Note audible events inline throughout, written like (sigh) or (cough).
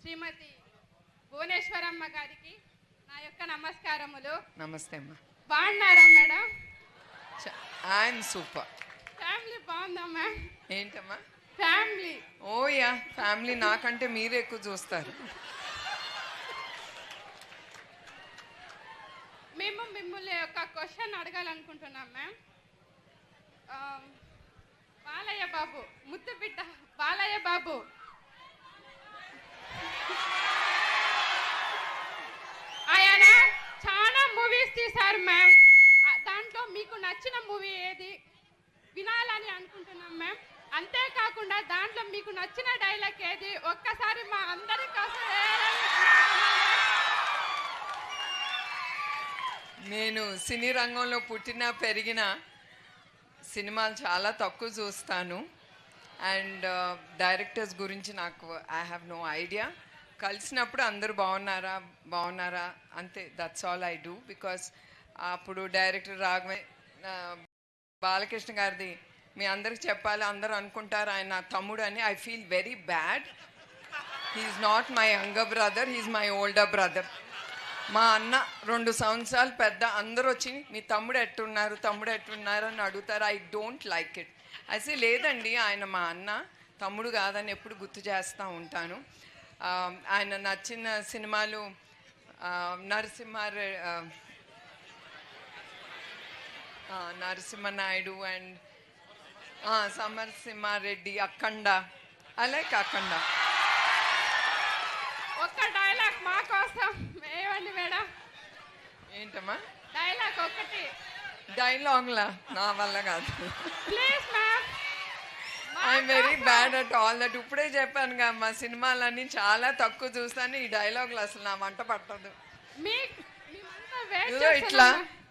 శ్రీమతి భువనేశ్వరమ్మ గారికి నా యొక్క నమస్కారములు. నమస్తే అమ్మా. బాగున్నారా మేడం? I'm super. ఫ్యామిలీ బాగుందా మ్యామ్? ఏంటమ్మా? ఫ్యామిలీ. ఓ యా ఫ్యామిలీ నాకంటే మీరు ఎక్కువ చూస్తారు. మేము మిమ్మల్ని ఒక క్వశ్చన్ అడగాలనుకుంటున్నాం మ్యామ్. బాలయ్య బాబు ముద్దు బిడ్డ బాలయ్య బాబు ఆయన చాలా మూవీస్ తీశారు మ్యామ్ ఆ, దాంట్లో మీకు నచ్చిన మూవీ ఏది వినాలని అనుకుంటున్నాం మ్యామ్ అంతేకాకుండా దాంట్లో మీకు నచ్చిన డైలాగ్ ఏది? ఒక్కసారి మా అందరి కోసం నేను సినీ రంగంలో పుట్టిన పెరిగిన సినిమాలు చాలా తక్కువ చూస్తాను. అండ్ డైరెక్టర్స్ గురించి నాకు ఐ హ్యావ్ నో ఐడియా కలిసినప్పుడు అందరూ బాగున్నారా? బాగున్నారా? అంతే that's all I do because అప్పుడు డైరెక్టర్ రాఘవే బాలకృష్ణ గారిది మీ అందరికి చెప్పాలి అందరూ అనుకుంటారు ఆయన నా తమ్ముడు అని. I feel very bad he's not my younger brother he's my older brother మా అన్న రెండు సంవత్సరాలు పెద్ద అందరూ వచ్చి మీ తమ్ముడు ఎట్టున్నారు తమ్ముడు ఎట్టున్నారు? అని అడుగుతారు. ఐ డోంట్ లైక్ ఇట్ అసలు లేదండి ఆయన మా అన్న తమ్ముడు కాదని ఎప్పుడు గుర్తు చేస్తూ ఉంటాను. Um, ఆయన నచ్చిన సినిమాలు Narasimha Narasimha Naidu Narasimha Naidu and Samarasimha Reddy Akhanda. I like Akhanda. ఒక్క డైలాగ్ మా కోసం వేయండి మేడం. ఏంటమ్మా? డైలాగ్ ఒకటి. డైలాగ్లా నా వల్ల కాదు. Please ma'am I'm very bad at all that ఇప్పుడే చెప్పాను కదా మా సినిమాలన్నీ చాలా తక్కువ చూస్తాను ఈ డైలాగులు అసలు నా వంట పట్టదు. మీ ఇట్లా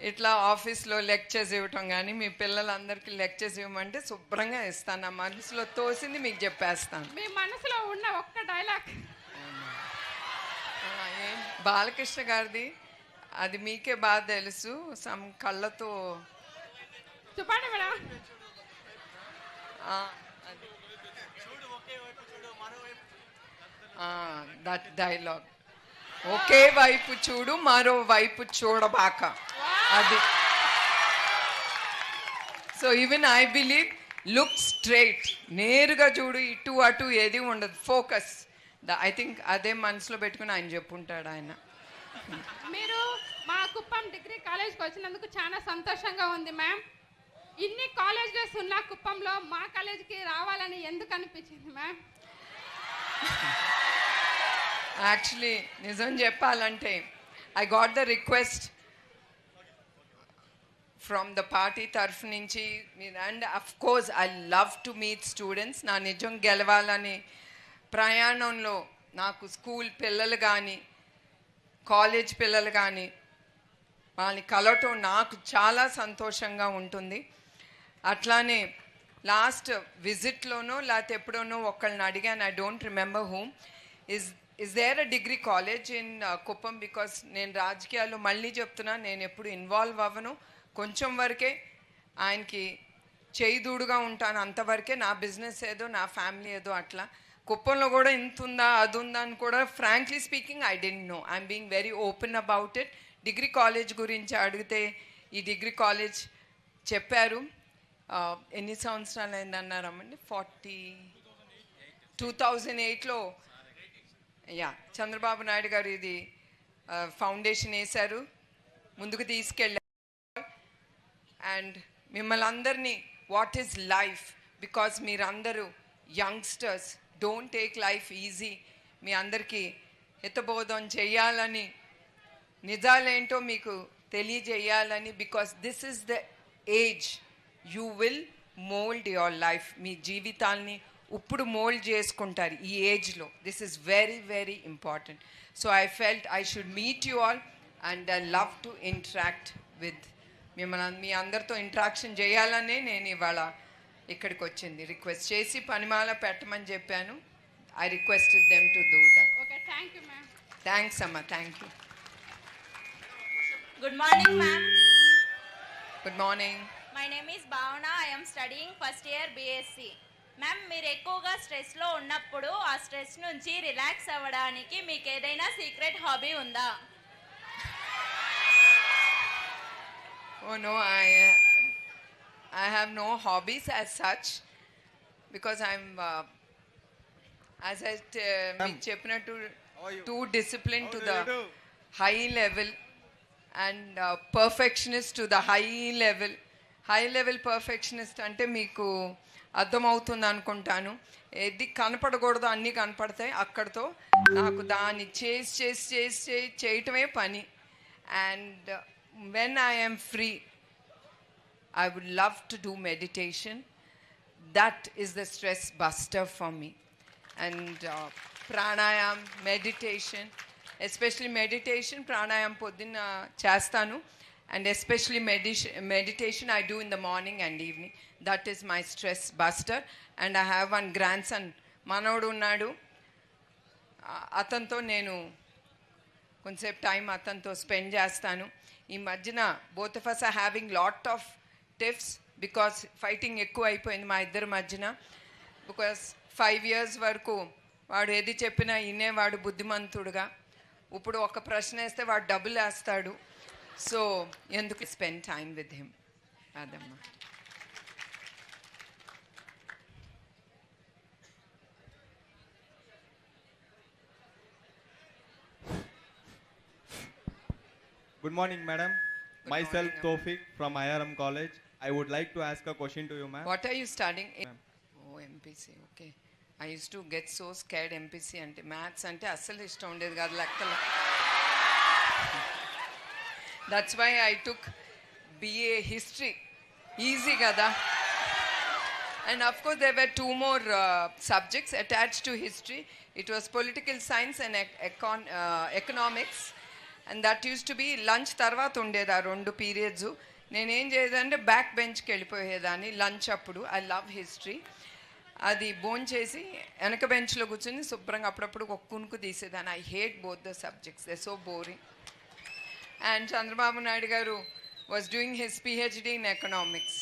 ఇట్లా ఆఫీస్లో లెక్చర్స్ ఇవ్వటం కానీ మీ పిల్లలందరికీ లెక్చర్స్ ఇవ్వమంటే శుభ్రంగా ఇస్తాను. నా మనసులో తోసింది మీకు చెప్పేస్తాను. మీ మనసులో ఉన్న ఒక్క డైలాగ్. బాలకృష్ణ గారిది అది మీకే బాగా తెలుసు. సమ్ కళ్ళతో చెప్పండి మేడం. That dialogue. ఒకే వైపు చూడు మరో వైపు చూడబాక. అది. So even I believe look straight నేరుగా చూడు ఇటు అటు ఏది ఉండదు. ఫోకస్ ఐ థింక్ అదే మనసులో పెట్టుకుని ఆయన చెప్పుంటాడు ఆయన. మీరు మా కుప్పం డిగ్రీ కాలేజ్కి వచ్చినందుకు చాలా సంతోషంగా ఉంది మ్యామ్ ఇన్ని కాలేజెస్ ఉన్న కుప్పంలో మా కాలేజీకి రావాలని ఎందుకు అనిపించింది మ్యామ్ (laughs) యాక్చువల్లీ నిజం చెప్పాలంటే I got the request from the party తరఫు నుంచి. And of course I love to meet students నా నిజం గెలవాలని ప్రయాణంలో నాకు స్కూల్ పిల్లలు కానీ కాలేజ్ పిల్లలు కానీ వాళ్ళని కలవటం నాకు చాలా సంతోషంగా ఉంటుంది. అట్లానే లాస్ట్ విజిట్లోనో లేకపోతే ఎప్పుడోనో ఒకళ్ళని అడిగాను I don't remember whom is is there a degree college in Kuppam because నేను రాజకీయాలు మళ్ళీ చెప్తున్నా నేను ఎప్పుడు ఇన్వాల్వ్ అవ్వను. కొంచెం వరకే ఆయనకి చేయిదూడుగా ఉంటాను. అంతవరకే నా బిజినెస్ ఏదో నా ఫ్యామిలీ ఏదో అట్లా. కుప్పంలో కూడా ఇంత ఉందా అది ఉందా అని కూడా frankly speaking I don't know I'm being very open about it degree college గురించి అడిగితే ఈ డిగ్రీ కాలేజ్ చెప్పారు. Uh, ఎన్ని సంవత్సరాలు అయిందన్నారమ్మండి ఫార్టీ టూ థౌజండ్ ఎయిట్లో యా చంద్రబాబు నాయుడు గారు ఇది ఫౌండేషన్ వేశారు ముందుకు తీసుకెళ్ళారు. అండ్ మిమ్మల్ని అందరినీ వాట్ ఈజ్ లైఫ్ బికాస్ మీరందరూ youngsters don't take life easy మీ అందరికీ హితబోధం చేయాలని నిజాలేంటో మీకు తెలియజేయాలని because this is the age you will mould your life మీ జీవితాల్ని ఇప్పుడు మోల్డ్ చేసుకుంటారు ఈ ఏజ్లో. This is very very important so I felt I should meet you all and I love to interact with మిమ్మల్ని మీ అందరితో ఇంటరాక్షన్ చేయాలనే నేను ఇవాళ ఇక్కడికి వచ్చింది రిక్వెస్ట్ చేసి పనిమాల పెట్టమని చెప్పాను. I requested them to do that okay thank you ma'am thanks అమ్మ. Thank you Good morning, ma'am. Good morning My name is Bhavana. I am studying first year BSc. Ma'am మీరు ఎక్కువగా స్ట్రెస్లో ఉన్నప్పుడు ఆ స్ట్రెస్ నుంచి రిలాక్స్ అవ్వడానికి మీకు ఏదైనా secret hobby ఉందా? ఓ no I I have no hobbies as such because I'm as చెప్పినట్టు too discipline to the high level and perfectionist to the high level high level perfectionist అంటే మీకు అర్థమవుతుంది అనుకుంటాను. ఏది కనపడకూడదు అన్నీ కనపడతాయి. అక్కడితో నాకు దాన్ని చేసి చేసి చేసి చేసి చేయటమే పని. And when I'm free I would love to do meditation. That is the stress buster for me. And pranayama meditation especially meditation pranayama పొద్దున్న చేస్తాను. And especially meditation, meditation I do in the morning and evening. That is my stress buster. And I have one grandson, మనవడు ఉన్నాడు. ఆ- అతనితో నేను కొంతసేపు time అతనితో spend చేస్తాను. ఈ మధ్యన both of us are having lot of tips because fighting ఎక్కువ అయిపోయింది మా ఇద్దరి మధ్యన. బికాస్ ఫైవ్ ఇయర్స్ వరకు వాడు ఏది చెప్పినా వినేవాడు బుద్ధిమంతుడుగా. ఇప్పుడు ఒక ప్రశ్న వేస్తే వాడు డబ్బులు వేస్తాడు. సో ఎందుకు స్పెండ్ టైం విత్ హిమ్ అదమ్మా Good morning, madam. Good Myself, morning, Tofik from IRM College. I would like to ask a question to you, ma'am. What are you studying Ma'am. Oh MPC okay I use to get so scared MPC అంటే maths అంటే అస్సలు ఇష్టం ఉండేది కాదు లెక్కలు that's why I took BA history easy కదా and of course they were two more subjects attach to history it was political science and econ economics and that use to be lunch తర్వాత ఉండేది ఆ రెండు periods నేనేం చేసేదంటే back బెంచ్కి వెళ్ళిపోయేదాన్ని lunch అప్పుడు. ఐ లవ్ హిస్టరీ అది బోన్ చేసి వెనక బెంచ్లో కూర్చొని శుభ్రంగా అప్పుడప్పుడు ఒక కునుకు తీసేదాన్ని. I hate both the subjects they so boring and Chandrababu Naidu garu was doing his PhD in economics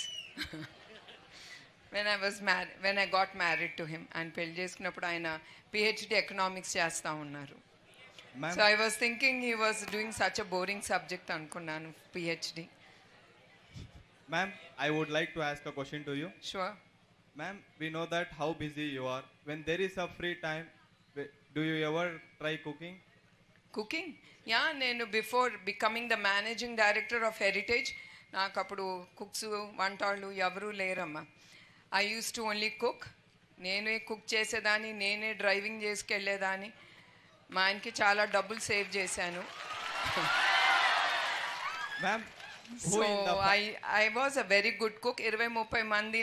when I was marry when I got married to him ఆయన పెళ్ళి చేసుకున్నప్పుడు ఆయన పిహెచ్డి ఎకనామిక్స్ చేస్తూ ఉన్నారు Ma'am, so I was thinking he was doing such a boring subject అనుకున్నాను PhD ma'am, I would like to ask a question to you. Sure Ma'am, we know that how busy you are. When there is a free time, wi- do you ever try cooking? Cooking yeah నేను before becoming the managing director of Heritage నాకు అప్పుడు cooks వంటాళ్ళు ఎవరూ లేరమ్మా. I use to only cook నేనే cook చేసేదాన్ని నేనే driving చేసుకెళ్ళేదాన్ని. మా ఆయనకి చాలా డబ్బులు సేవ్ చేశాను. So I I was a very good cook ఇరవై ముప్పై మంది